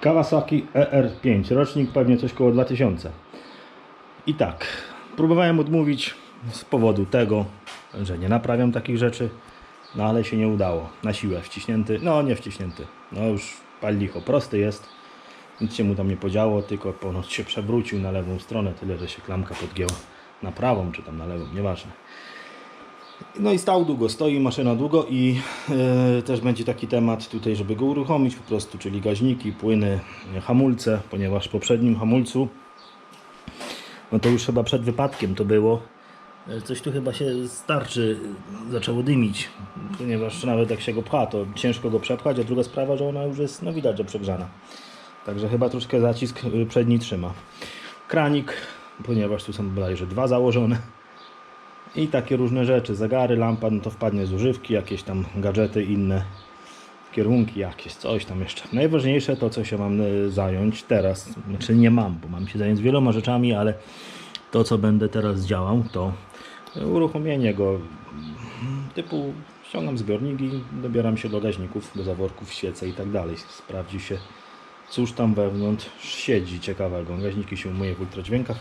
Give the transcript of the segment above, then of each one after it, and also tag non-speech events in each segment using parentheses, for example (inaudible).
Kawasaki ER5, rocznik pewnie coś koło 2000. I tak, próbowałem odmówić z powodu tego, że nie naprawiam takich rzeczy, no ale się nie udało. Na siłę wciśnięty, no nie wciśnięty, no już pal licho, prosty jest. Nic się mu tam nie podziało, tylko ponoć się przewrócił na lewą stronę, tyle że się klamka podgięła na prawą, czy tam na lewą, nieważne. No i stał długo, stoi maszyna długo i e, też będzie taki temat tutaj, żeby go uruchomić po prostu, czyli gaźniki, płyny, hamulce, ponieważ w poprzednim hamulcu, no to już chyba przed wypadkiem to było, e, coś tu chyba się starczy, zaczęło dymić, ponieważ nawet jak się go pcha, to ciężko go przepchać, a druga sprawa, że ona już jest, no widać, że przegrzana. Także chyba troszkę zacisk y, przedni trzyma. Kranik, ponieważ tu są bodajże dwa założone. I takie różne rzeczy, zegary, lampa, no to wpadnie z używki, jakieś tam gadżety inne, kierunki jakieś, coś tam jeszcze. Najważniejsze to, co się mam y, zająć teraz, znaczy nie mam, bo mam się zająć wieloma rzeczami, ale to, co będę teraz działał, to uruchomienie go typu ściągam zbiorniki, dobieram się do gaźników, do zaworków, świece i tak dalej. Sprawdzi się, cóż tam wewnątrz siedzi ciekawego. Gaźniki się umyje w ultradźwiękach,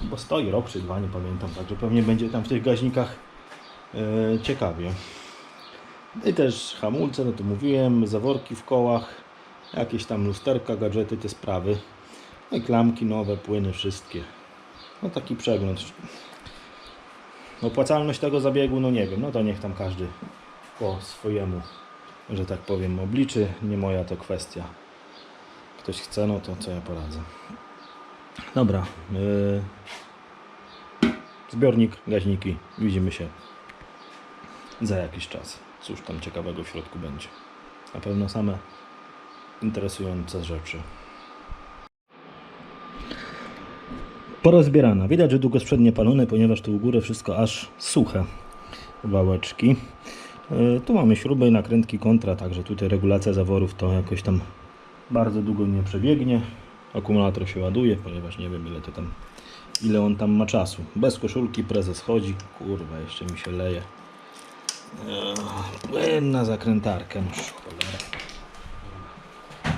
bo stoi rok czy dwa, nie pamiętam, także pewnie będzie tam w tych gaźnikach e, ciekawie. I też hamulce, no to mówiłem, zaworki w kołach, jakieś tam lusterka, gadżety, te sprawy. No i klamki nowe, płyny, wszystkie. No taki przegląd. Opłacalność tego zabiegu, no nie wiem, no to niech tam każdy po swojemu, że tak powiem, obliczy. Nie moja to kwestia. Ktoś chce, no to co ja poradzę. Dobra. Yy... Zbiornik, gaźniki. Widzimy się za jakiś czas. Cóż tam ciekawego w środku będzie. Na pewno same interesujące rzeczy. Porozbierana. Widać, że długo sprzednie palone, ponieważ tu u góry wszystko aż suche. Wałeczki. Yy, Tu mamy śruby, nakrętki kontra, także tutaj regulacja zaworów to jakoś tam bardzo długo nie przebiegnie. Akumulator się ładuje, ponieważ nie wiem ile to tam, ile on tam ma czasu. Bez koszulki prezes chodzi. Kurwa, jeszcze mi się leje. Płyn na zakrętarkę, cholera.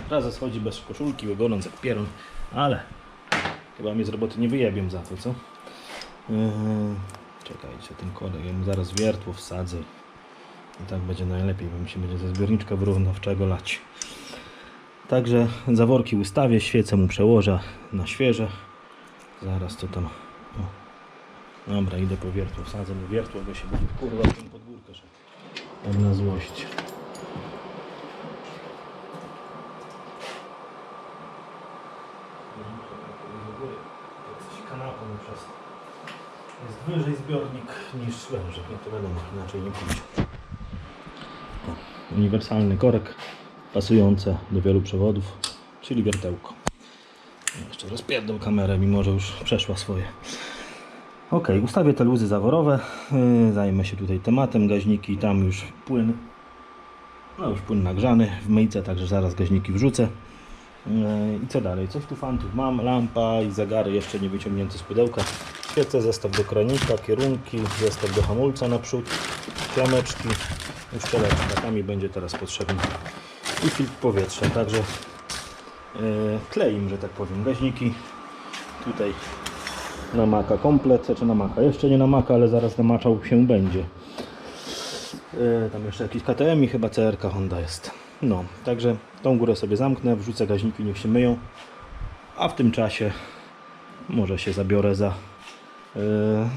Prezes chodzi bez koszulki, wygodząc jak pierun, ale chyba mnie z roboty nie wyjebią za to, co? Yy, czekajcie, ten kodek, ja mu zaraz wiertło wsadzę. I tak będzie najlepiej, bo mi się będzie ze zbiorniczka wyrównawczego lać. Także zaworki ustawię, świecę mu przełożę na świeże. Zaraz to tam. O. Dobra, idę po wiertło, wsadzę mu wiertło, bo się będzie kurwa w tym podwórkę szedł. Tak na złość. Jest wyżej zbiornik niż węże. No to wiadomo, inaczej nie pójdzie. Uniwersalny korek pasujące do wielu przewodów, czyli wiertełko. Jeszcze rozpierdol kamerę, mimo że już przeszła swoje. Ok, ustawię te luzy zaworowe, yy, zajmę się tutaj tematem, gaźniki, tam już płyn, no już płyn nagrzany w myjce, także zaraz gaźniki wrzucę. Yy, I co dalej? Coś tu fantów mam, lampa i zegary jeszcze nie wyciągnięte z pudełka. Świece, zestaw do kranika, kierunki, zestaw do hamulca naprzód, klameczki, uszczelek latami będzie teraz potrzebny i filtr powietrza, także yy, kleim, że tak powiem, gaźniki tutaj na maka komplet, czy na maka, jeszcze nie na maka, ale zaraz namaczał się będzie. Yy, tam jeszcze jakiś KTM i chyba CRK Honda jest. No, także tą górę sobie zamknę, wrzucę gaźniki, niech się myją, a w tym czasie może się zabiorę za, yy,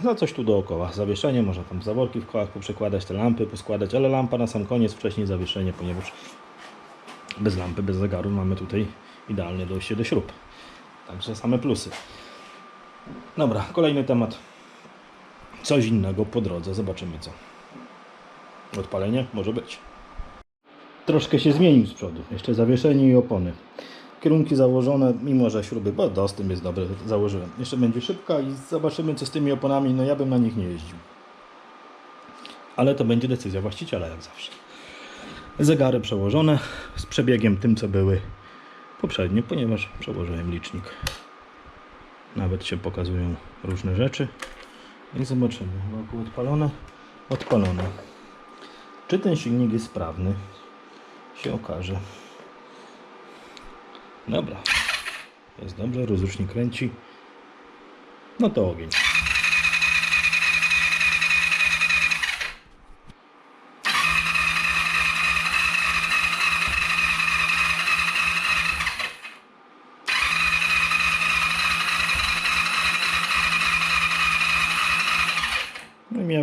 za coś tu dookoła. Zawieszenie, można tam zaworki w kołach poprzekładać, te lampy poskładać, ale lampa na sam koniec, wcześniej zawieszenie, ponieważ bez lampy, bez zegaru mamy tutaj idealne dojście do śrub. Także same plusy. Dobra, kolejny temat. Coś innego po drodze, zobaczymy co. Odpalenie może być. Troszkę się zmienił z przodu. Jeszcze zawieszenie i opony. Kierunki założone, mimo że śruby, bo dostęp jest dobry, założyłem. Jeszcze będzie szybka i zobaczymy co z tymi oponami. No ja bym na nich nie jeździł. Ale to będzie decyzja właściciela jak zawsze. Zegary przełożone z przebiegiem tym co były poprzednio, ponieważ przełożyłem licznik. Nawet się pokazują różne rzeczy. I zobaczymy. Wokół odpalone. Odpalone. Czy ten silnik jest sprawny? Się okaże. Dobra. Jest dobrze, rozrusznik kręci. No to ogień.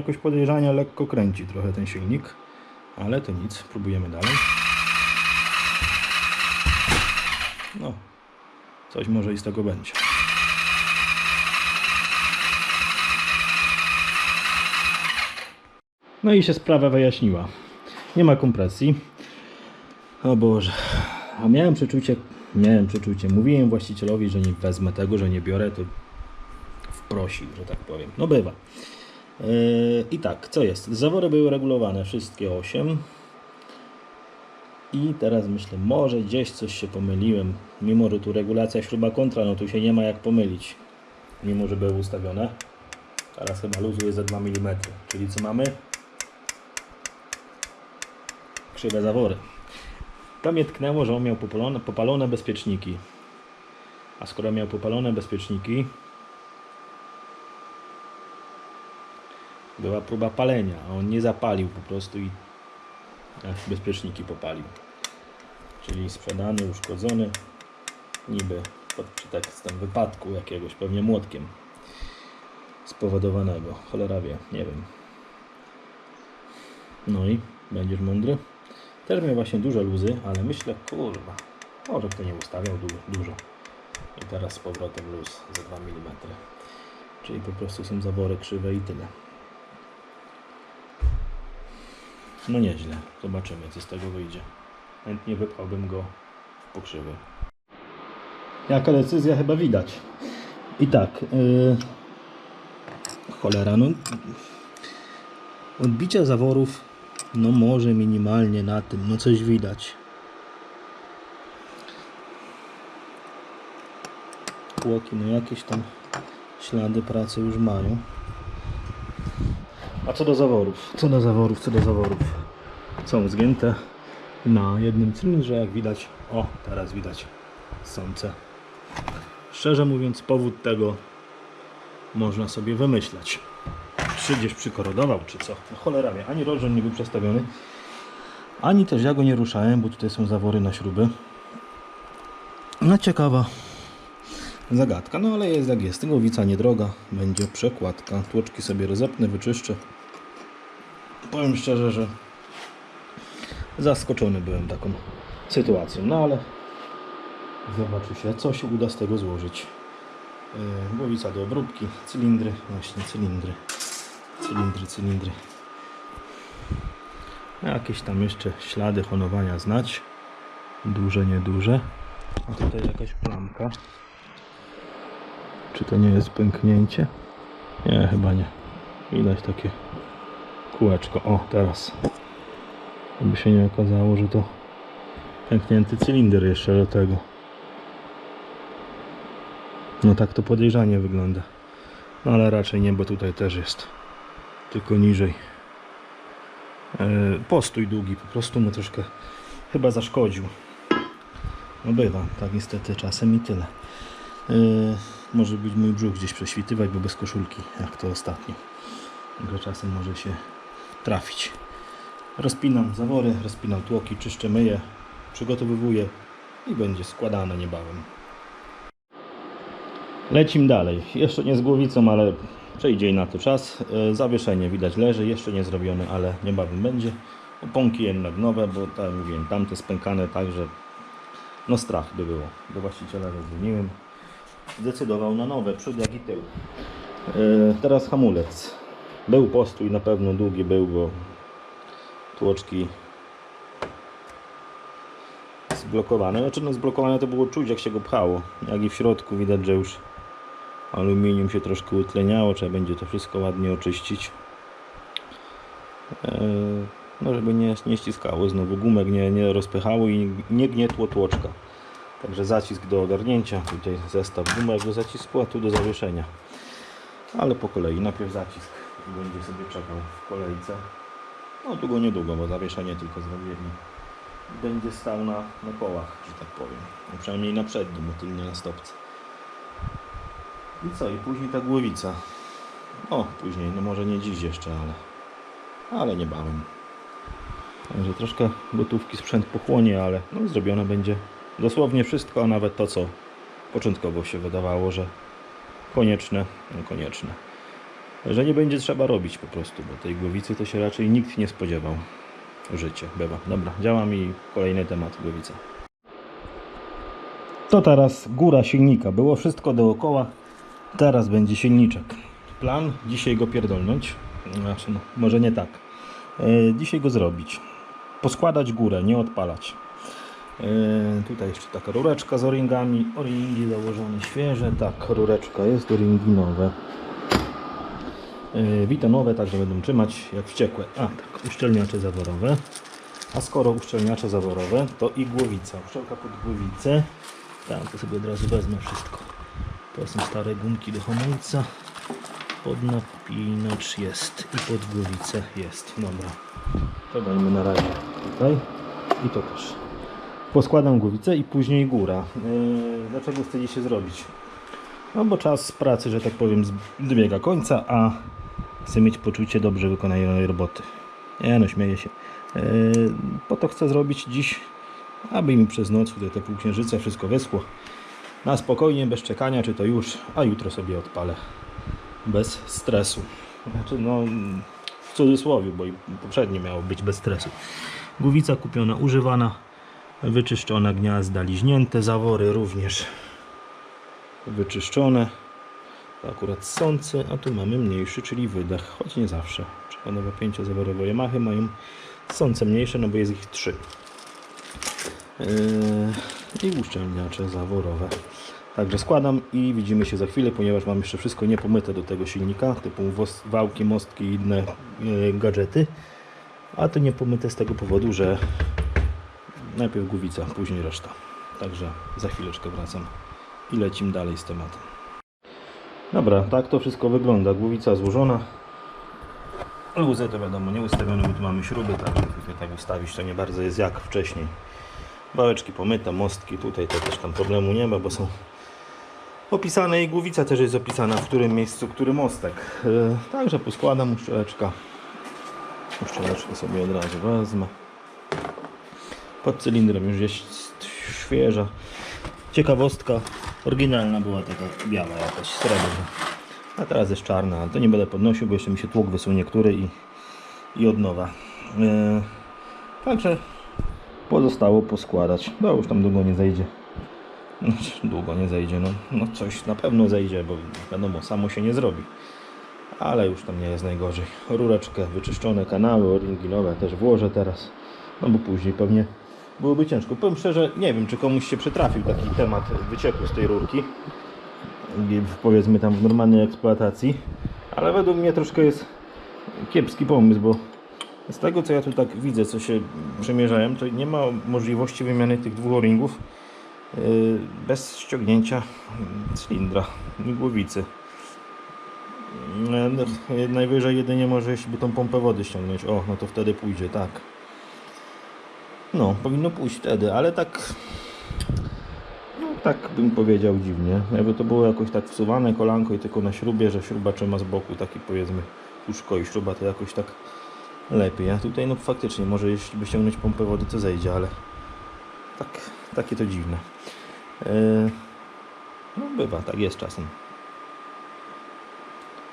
Jakoś podejrzanie lekko kręci trochę ten silnik, ale to nic, próbujemy dalej. No, coś może i z tego będzie. No i się sprawa wyjaśniła. Nie ma kompresji. O Boże. A miałem przeczucie, miałem przeczucie. Mówiłem właścicielowi, że nie wezmę tego, że nie biorę, to wprosił, że tak powiem. No bywa. Yy, I tak, co jest? Zawory były regulowane, wszystkie 8. I teraz myślę, może gdzieś coś się pomyliłem. Mimo, że tu regulacja śruba kontra, no tu się nie ma jak pomylić. Mimo, że były ustawione. Teraz chyba luzu jest za 2 mm. Czyli co mamy? Krzywe zawory. To mnie tknęło, że on miał popalone, popalone bezpieczniki. A skoro miał popalone bezpieczniki, była próba palenia, a on nie zapalił po prostu i ach, bezpieczniki popalił. Czyli sprzedany, uszkodzony, niby pod pretekstem wypadku jakiegoś, pewnie młotkiem spowodowanego. Cholera wie, nie wiem. No i będziesz mądry. Też miał właśnie duże luzy, ale myślę, kurwa, może kto nie ustawiał du- dużo. I teraz z powrotem luz za 2 mm. Czyli po prostu są zawory krzywe i tyle. No nieźle. Zobaczymy, co z tego wyjdzie. Chętnie wypchałbym go w pokrzywy. Jaka decyzja chyba widać. I tak. Yy... Cholera, no. Odbicia zaworów, no może minimalnie na tym, no coś widać. Tłoki, no jakieś tam ślady pracy już mają. A co do zaworów? Co do zaworów, co do zaworów? Są zgięte na jednym cylindrze, jak widać. O, teraz widać sące. Szczerze mówiąc, powód tego można sobie wymyślać. Czy gdzieś przykorodował, czy co? No cholera wie, ani rożon nie był przestawiony, ani też ja go nie ruszałem, bo tutaj są zawory na śruby. No ciekawa zagadka, no ale jest jak jest. Głowica niedroga, będzie przekładka. Tłoczki sobie rozepnę, wyczyszczę. Powiem szczerze, że zaskoczony byłem taką sytuacją, no ale zobaczy się, co się uda z tego złożyć. Yy, Głowica do obróbki, cylindry, właśnie cylindry, cylindry, cylindry. Jakieś tam jeszcze ślady honowania znać, duże, nieduże. A tutaj jakaś plamka. Czy to nie jest pęknięcie? Nie, chyba nie. Widać takie kółeczko. O, teraz. Żeby się nie okazało, że to pęknięty cylinder jeszcze do tego. No tak to podejrzanie wygląda. No ale raczej nie, bo tutaj też jest. Tylko niżej. E, postój długi po prostu mu troszkę chyba zaszkodził. No bywa, tak niestety czasem i tyle. E, może być mój brzuch gdzieś prześwitywać, bo bez koszulki, jak to ostatnio. Także czasem może się trafić. Rozpinam zawory, rozpinam tłoki, czyszczę, myję, przygotowywuję i będzie składane niebawem. Lecim dalej. Jeszcze nie z głowicą, ale przejdzie na to czas. E, Zawieszenie widać leży, jeszcze nie zrobione, ale niebawem będzie. Oponki jednak nowe, bo tak jak mówiłem, tamte spękane tak, że no strach by było. Do właściciela zadzwoniłem. Zdecydował na nowe, przód jak i tył. E, Teraz hamulec. Był postój, na pewno długi był, bo tłoczki zblokowane. Znaczy no zblokowane to było czuć jak się go pchało. Jak i w środku widać, że już aluminium się troszkę utleniało. Trzeba będzie to wszystko ładnie oczyścić. Eee, No żeby nie, nie ściskało znowu gumek, nie, nie rozpychało i nie gnietło tłoczka. Także zacisk do ogarnięcia. Tutaj zestaw gumek do zacisku, a tu do zawieszenia. Ale po kolei. Najpierw zacisk i będzie sobie czekał w kolejce. No długo niedługo, bo zawieszenie tylko zrobili będzie stał na, na kołach, że tak powiem. No, przynajmniej na przednim, bo tylnie na stopce. I co? I później ta głowica. O, później, no może nie dziś jeszcze, ale, ale niebawem. Także troszkę gotówki sprzęt pochłonie, ale no, zrobione będzie dosłownie wszystko, a nawet to, co początkowo się wydawało, że konieczne, no konieczne. Że nie będzie trzeba robić po prostu, bo tej głowicy to się raczej nikt nie spodziewał. Życie, bywa. Dobra, działa mi kolejny temat głowica. To teraz góra silnika. Było wszystko dookoła. Teraz będzie silniczek. Plan dzisiaj go pierdolnąć. Znaczy, no, może nie tak. E, dzisiaj go zrobić. Poskładać górę, nie odpalać. E, tutaj jeszcze taka rureczka z o-ringami. O-ringi założone świeże. Tak, rureczka jest, o-ringi nowe. E, Witonowe, także będą trzymać jak wściekłe. A, tak, uszczelniacze zaworowe. A skoro uszczelniacze zaworowe, to i głowica. Uszczelka pod głowicę. Tam to sobie od razu wezmę wszystko. To są stare gumki do hamulca. Pod napinacz jest i pod głowicę jest. Dobra. To dajmy na razie tutaj. I to też. Poskładam głowicę i później góra. Yy, dlaczego chcę dzisiaj zrobić? No bo czas pracy, że tak powiem, dobiega końca, a chcę mieć poczucie dobrze wykonanej roboty. Nie no, śmieję się. Yy, po to chcę zrobić dziś, aby mi przez noc tutaj te półksiężyce wszystko wyschło. Na spokojnie, bez czekania, czy to już, a jutro sobie odpalę. Bez stresu. Znaczy, no, w cudzysłowie, bo i poprzednie miało być bez stresu. Głowica kupiona, używana, wyczyszczona, gniazda liźnięte, zawory również wyczyszczone. Akurat sące, a tu mamy mniejszy, czyli wydech, choć nie zawsze. Przykładowo pięciozaworowe Yamahy mają sące mniejsze, no bo jest ich trzy. Yy, I uszczelniacze zaworowe. Także składam i widzimy się za chwilę, ponieważ mam jeszcze wszystko niepomyte do tego silnika, typu wałki, mostki i inne yy, gadżety. A to niepomyte z tego powodu, że najpierw głowica, później reszta. Także za chwileczkę wracam i lecimy dalej z tematem. Dobra, tak to wszystko wygląda. Głowica złożona. Luzę to wiadomo nie ustawione, bo tu mamy śruby, także tutaj tak ustawić to nie bardzo jest jak wcześniej. Bałeczki pomyte, mostki, tutaj to też tam problemu nie ma, bo są opisane i głowica też jest opisana, w którym miejscu, który mostek. Yy, także poskładam uszczeleczka. Uszczeleczkę sobie od razu wezmę. Pod cylindrem już jest świeża. Ciekawostka, oryginalna była taka biała jakaś, srebrna. A teraz jest czarna, to nie będę podnosił, bo jeszcze mi się tłuk wysunie który i, i od nowa. Yy, także pozostało poskładać. No już tam długo nie zejdzie. Znaczy, Długo nie zejdzie, no, no coś na pewno zejdzie, bo wiadomo, samo się nie zrobi. Ale już tam nie jest najgorzej. Rureczkę, wyczyszczone kanały, o-ringi nowe też włożę teraz. No bo później pewnie byłoby ciężko. Powiem szczerze, nie wiem czy komuś się przytrafił taki temat wycieku z tej rurki. Powiedzmy tam w normalnej eksploatacji. Ale według mnie troszkę jest kiepski pomysł, bo z tego co ja tu tak widzę, co się przemierzałem, to nie ma możliwości wymiany tych dwóch o-ringów yy, bez ściągnięcia cylindra i głowicy. Yy, Najwyżej jedynie może jeśli by tą pompę wody ściągnąć. O, no to wtedy pójdzie, tak. No, powinno pójść wtedy, ale tak. No, tak bym powiedział dziwnie. Jakby to było jakoś tak wsuwane kolanko i tylko na śrubie, że śruba trzyma z boku, taki powiedzmy uszko i śruba to jakoś tak lepiej. A tutaj no faktycznie, może jeśli by ściągnąć pompę wody to zejdzie, ale tak, takie to dziwne. Yy, no bywa, tak jest czasem.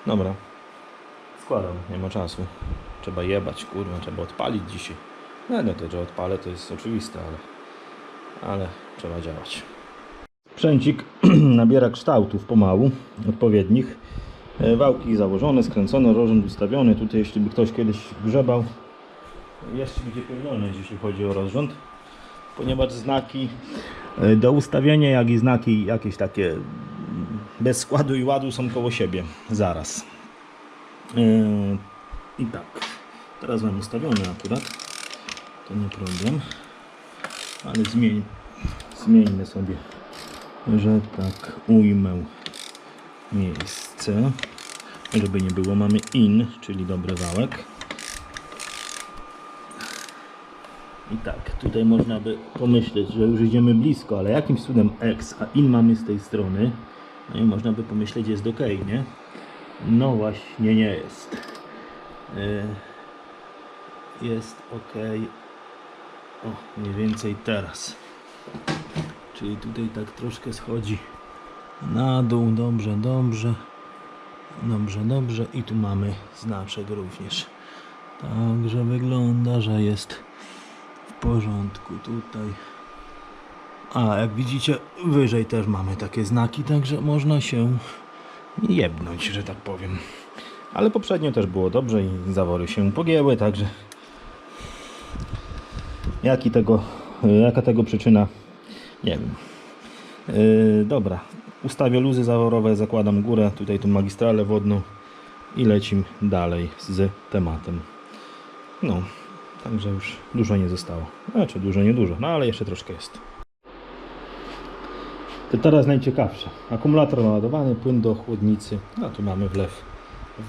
Dobra. Składam, nie ma czasu. Trzeba jebać, kurwa, trzeba odpalić dzisiaj. No, no to, że odpalę to jest oczywiste, ale, ale trzeba działać. Sprzęcik (clears throat) nabiera kształtów pomału, odpowiednich. E, Wałki założone, skręcone, rozrząd ustawiony. Tutaj jeśli by ktoś kiedyś grzebał, jeszcze będzie pełniony, jeśli chodzi o rozrząd. Ponieważ znaki e, do ustawienia, jak i znaki jakieś takie bez składu i ładu są koło siebie zaraz. E, I tak, teraz mam ustawione akurat, to nie problem, ale zmień, zmieńmy sobie, że tak ujmę miejsce, żeby nie było, mamy in, czyli dobry wałek I tak, tutaj można by pomyśleć, że już idziemy blisko, ale jakimś cudem X, a in mamy z tej strony, no i można by pomyśleć, jest ok, nie? No właśnie nie jest. Yy, jest ok. O, mniej więcej teraz. Czyli tutaj tak troszkę schodzi na dół, dobrze, dobrze. Dobrze, dobrze. I tu mamy znaczek również. Także wygląda, że jest w porządku tutaj. A jak widzicie, wyżej też mamy takie znaki, także można się jebnąć, że tak powiem. Ale poprzednio też było dobrze i zawory się pogięły, także jaki tego, jaka tego przyczyna, nie wiem. Yy, dobra, ustawię luzy zaworowe, zakładam górę, tutaj tą magistralę wodną i lecim dalej z tematem. No, także już dużo nie zostało. Znaczy dużo, nie dużo, no ale jeszcze troszkę jest. To teraz najciekawsze. Akumulator naładowany, płyn do chłodnicy. No tu mamy wlew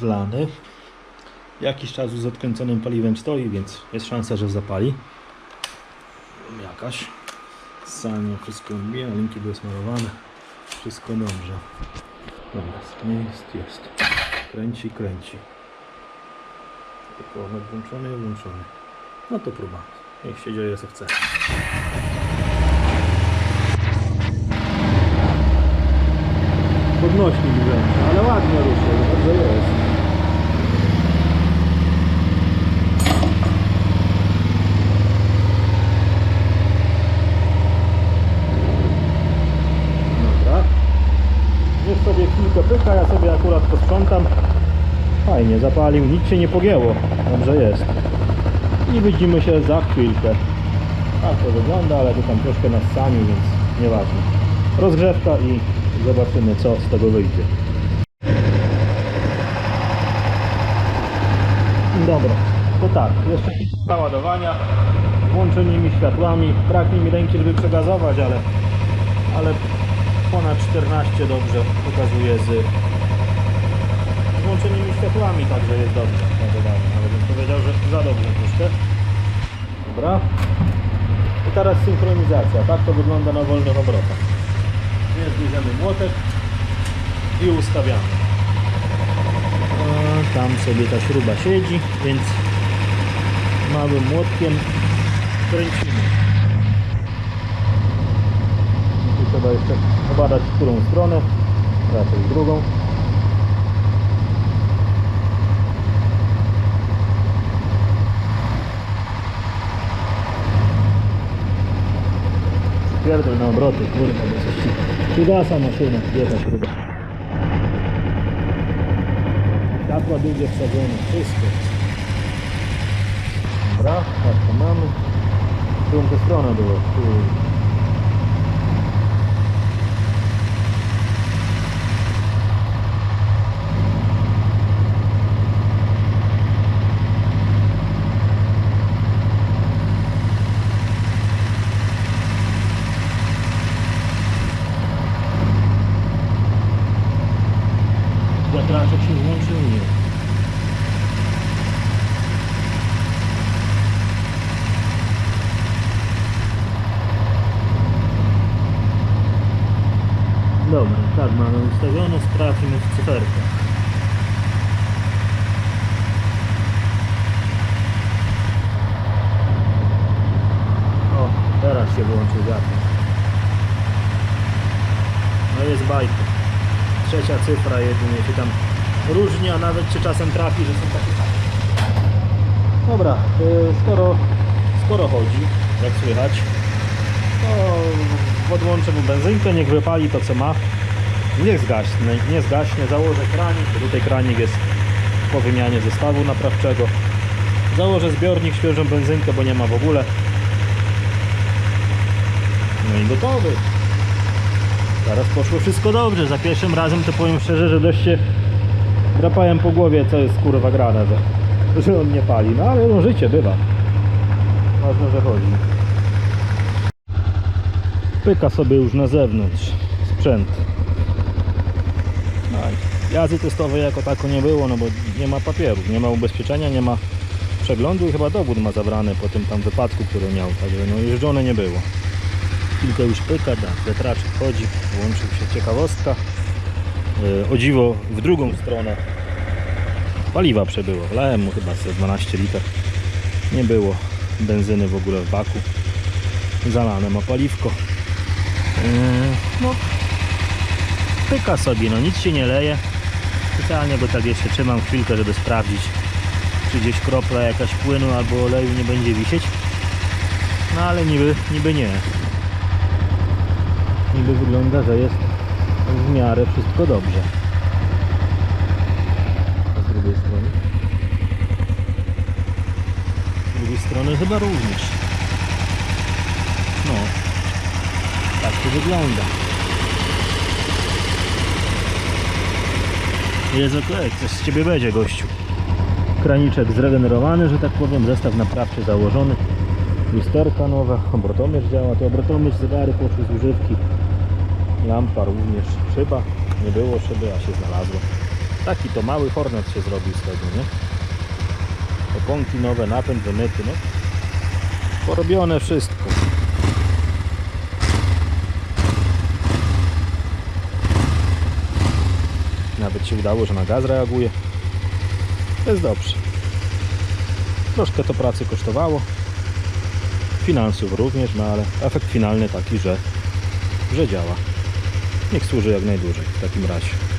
wlany. Jakiś czas z odkręconym paliwem stoi, więc jest szansa, że zapali. Jakaś. Sanie wszystko odbija, linki były smarowane. Wszystko dobrze. Dobra, jest, jest. Kręci, kręci. Tylko włączony, włączony. No to próba. Niech się dzieje co chce. Podnośnik wręcz, ale ładnie ruszył, dobrze jest. Dobra. Niech sobie chwilkę pyka, ja sobie akurat posprzątam. Fajnie, zapalił, nic się nie pogięło. Dobrze jest. I widzimy się za chwilkę. Tak to wygląda, ale tu tam troszkę nas sami, więc nieważne. Rozgrzewka i zobaczymy co z tego wyjdzie. Dobra, to tak, jeszcze kilka ładowania, włączonymi światłami. Brak mi ręki, żeby przegazować, ale, ale ponad 14 dobrze pokazuje z włączonymi światłami, także jest dobrze ładowanie. Nawet bym powiedział, że za dobrze troszkę. Dobra. I teraz synchronizacja. Tak to wygląda na wolnych obrotach. Jest młotek i ustawiamy. A, tam sobie ta śruba siedzi, więc małym młotkiem kręcimy. Tu trzeba jeszcze obadać w którą stronę, raczej drugą. Pierdol na obroty, kurwa, bo coś ci... Wygasa maszyna, jedna śruba. Światła długie wsadzone, wszystko. Dobra, tak to mamy. Którą to stronę było? Tu. Wiatraczek się włączył? Nie. Dobra, tak mamy ustawione, sprawdźmy w cyferkach. O, włączył wiatr. No jest bajka trzecia cyfra jedynie się tam różni, a nawet czy czasem trafi, że są takie. Dobra, y, skoro, skoro chodzi, jak słychać, to podłączę mu benzynkę, niech wypali to co ma. Niech zgaśnie, nie zgaśnie, założę kranik, tutaj kranik jest po wymianie zestawu naprawczego. Założę zbiornik, świeżą benzynkę, bo nie ma w ogóle. No i gotowy. Teraz poszło wszystko dobrze. Za pierwszym razem to powiem szczerze, że dość się drapałem po głowie, co jest kurwa grane, że, że on nie pali. No ale no, życie bywa. Ważne, że chodzi. Pyka sobie już na zewnątrz sprzęt. No, jazdy testowej jako tako nie było, no bo nie ma papierów, nie ma ubezpieczenia, nie ma przeglądu i chyba dowód ma zabrany po tym tam wypadku, który miał, także no jeżdżone nie było. Kilka już pyka, wiatraczek chodzi, włączył się ciekawostka. Yy, o dziwo w drugą stronę paliwa przebyło, wlałem mu chyba ze 12 liter. Nie było benzyny w ogóle w baku. Zalane ma paliwko. Yy, no, pyka sobie, no nic się nie leje. Specjalnie go tak jeszcze trzymam chwilkę, żeby sprawdzić, czy gdzieś kropla jakaś płynu albo oleju nie będzie wisieć. No ale niby, niby nie. Niby wygląda, że jest w miarę wszystko dobrze. A z drugiej strony? Z drugiej strony chyba również. No, tak to wygląda. Jest okej, coś z ciebie będzie gościu. Kraniczek zregenerowany, że tak powiem, zestaw naprawczy założony. Lusterka nowa, obrotomierz działa, to obrotomierz, zegary poszły z używki. Lampa również, szyba, nie było szyby, a się znalazło. Taki to mały Hornet się zrobił z tego, nie? Oponki nowe, napęd, wymyty, no. Porobione wszystko. Nawet się udało, że na gaz reaguje. Jest dobrze. Troszkę to pracy kosztowało. Finansów również, no ale efekt finalny taki, że, że działa. Niech służy jak najdłużej w takim razie.